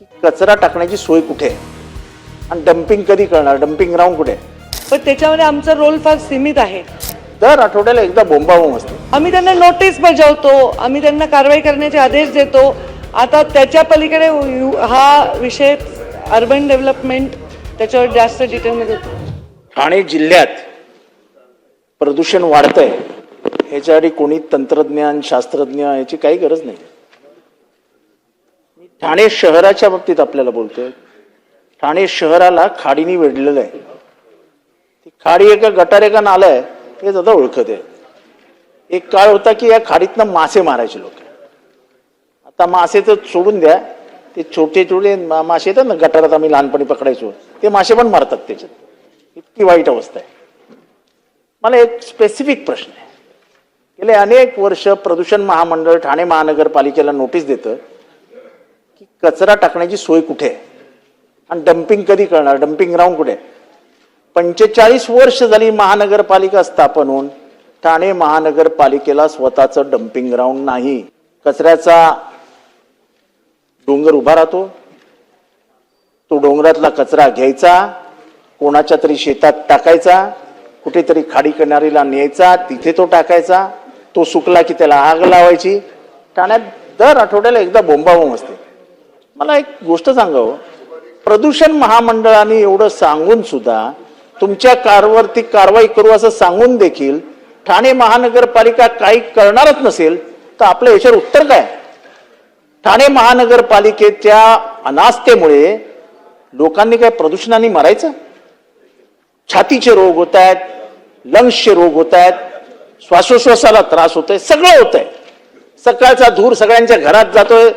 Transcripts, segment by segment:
की कचरा टाकण्याची सोय कुठे? आहे आणि डम्पिंग कधी करणार? डम्पिंग ग्राउंड कुठे? पण त्याच्यामध्ये आमचा रोल फार सीमित आहे. दर आठवड्याला एकदा बोंबाबोंब असते. आम्ही त्यांना नोटीस बजावतो. आम्ही त्यांना कारवाई करण्याचे आदेश देतो. आता त्याच्या पलीकडे हा विषय अर्बन डेव्हलपमेंट त्याच्यावर जास्त डिटेलमध्ये ठाणे जिल्ह्यात प्रदूषण वाढतंय. ह्याच्यासाठी कोणी तंत्रज्ञान शास्त्रज्ञ याची काही गरज नाही. ठाणे शहराच्या बाबतीत आपल्याला बोलतोय. ठाणे शहराला खाडीने वेढलेलं आहे. ती खाडी एका गटार एका नालं आहे हे दादा ओळखत आहे. एक काळ होता की या खाडीतनं मासे मारायचे लोक. आता मासे तर सोडून द्या ते छोटे छोटे मासे येतात ना गटारात आम्ही लहानपणी पकडायचो ते मासे पण मारतात त्याच्यात. इतकी वाईट अवस्था आहे. मला एक स्पेसिफिक प्रश्न आहे. गेले अनेक वर्ष प्रदूषण महामंडळ ठाणे महानगरपालिकेला नोटीस देतं की कचरा टाकण्याची सोय कुठे आहे? आणि डम्पिंग कधी करणार? डम्पिंग ग्राउंड कुठे आहे? पंचेचाळीस वर्ष झाली महानगरपालिका स्थापन होऊन ठाणे महानगरपालिकेला स्वतःचं डम्पिंग ग्राउंड नाही. कचऱ्याचा डोंगर उभा राहतो. तो डोंगरातला कचरा घ्यायचा कोणाच्या तरी शेतात टाकायचा कुठेतरी खाडी किनारीला न्यायचा तिथे तो टाकायचा तो सुकला की त्याला आग लावायची. ठाण्यात दर आठवड्याला एकदा बोंबाबोंब असते. मला एक गोष्ट सांगावं. प्रदूषण महामंडळाने एवढं सांगून सुद्धा तुमच्या कारवरती कारवाई करू असं सांगून देखील ठाणे महानगरपालिका काही करणारच नसेल तर आपलं याच्यावर उत्तर काय? ठाणे महानगरपालिकेच्या अनास्थेमुळे लोकांनी काय प्रदूषणाने मरायचं? छातीचे रोग होत आहेत लंग्सचे रोग होत आहेत श्वासोश्वासाला त्रास होतोय सगळं होतंय. सकाळचा धूर सगळ्यांच्या घरात जातोय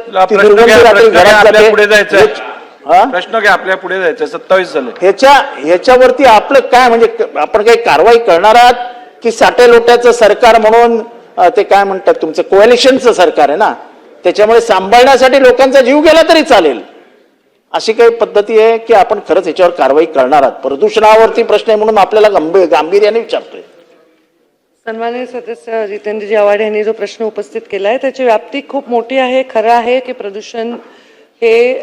पुढे. हा? प्रश्न घ्या आपल्या पुढे जायचं सत्तावीस झाले. ह्याच्या ह्याच्यावरती आपलं काय म्हणजे आपण काही कारवाई करणार आहात की साठे लोट्याचं सरकार म्हणून ते काय म्हणतात तुमचं कोएलिशनचं सरकार आहे ना? त्याच्यामुळे सांभाळण्यासाठी लोकांचा जीव गेला तरी चालेल. अशी काही पद्धती आहे की आपण खरंच ह्याच्यावर कारवाई करणार आहात. प्रदूषणावरती प्रश्न आहे म्हणून आपल्याला गंभीर गांभीर्याने विचारतोय. सन्माननीय सदस्य जितेंद्रजी आव्हाड यांनी जो प्रश्न उपस्थित केला आहे त्याची व्याप्ती खूप मोठी आहे. खरं आहे की प्रदूषण हे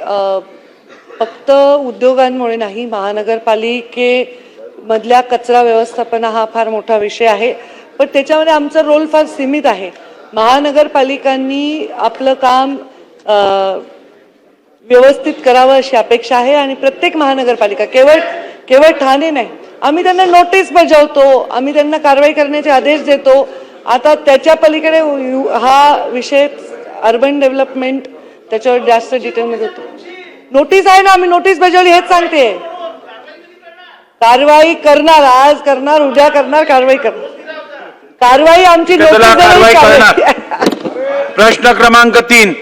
फक्त उद्योगांमुळे नाही महानगरपालिकेमधल्या कचरा व्यवस्थापन हा फार मोठा विषय आहे. पण त्याच्यामध्ये आमचा रोल फार सीमित आहे. महानगरपालिकांनी आपलं काम व्यवस्थित करावं अशी अपेक्षा आहे आणि प्रत्येक महानगरपालिका केवळ केवळ ठाणे नाही आम्ही त्यांना नोटीस बजावतो आम्ही त्यांना कारवाई करण्याचे आदेश देतो. आता त्याच्या पलीकडे हा विषय अर्बन डेव्हलपमेंट त्याच्यावर जास्त डिटेलमध्ये होतो. नोटीस आहे ना आम्ही नोटीस बजावली हेच सांगते. कारवाई करणार आज करणार उद्या करणार कारवाई करणार. कारवाई आमची. प्रश्न क्रमांक तीन.